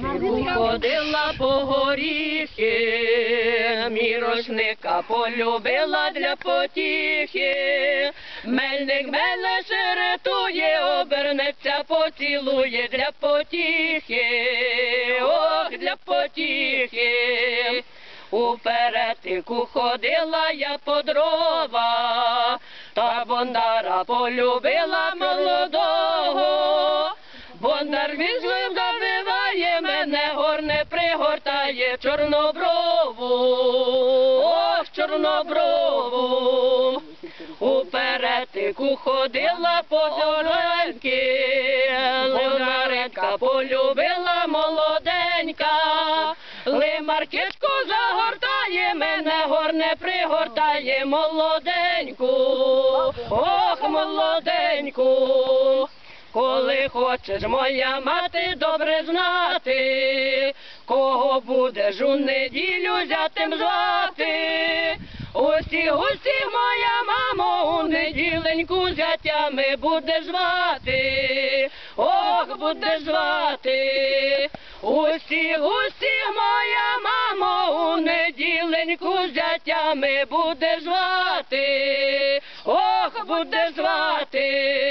перетину ходила по горіхи, мірошника полюбила для потіхи. Мельник мене шеретує, обернеться, поцілує для потіхи, ох, для потіхи. У перетику ходила я по дрова, та бондара полюбила молодого. Бондар візлив пригортає чорноброву, ох, чорноброву. У перетику ходила по дореньки, Левнаренка полюбила молоденька, Лимаркичку загортає мене, горне пригортає молоденьку, ох, молоденьку. Коли хочеш, моя мати, добре знати, будеш у неділю зятим звати. Усі, усі, моя мамо, у неділеньку зятями будеш звати, ох, будеш звати. Усі, усі, моя мамо, у неділеньку зятями будеш звати, ох, будеш звати.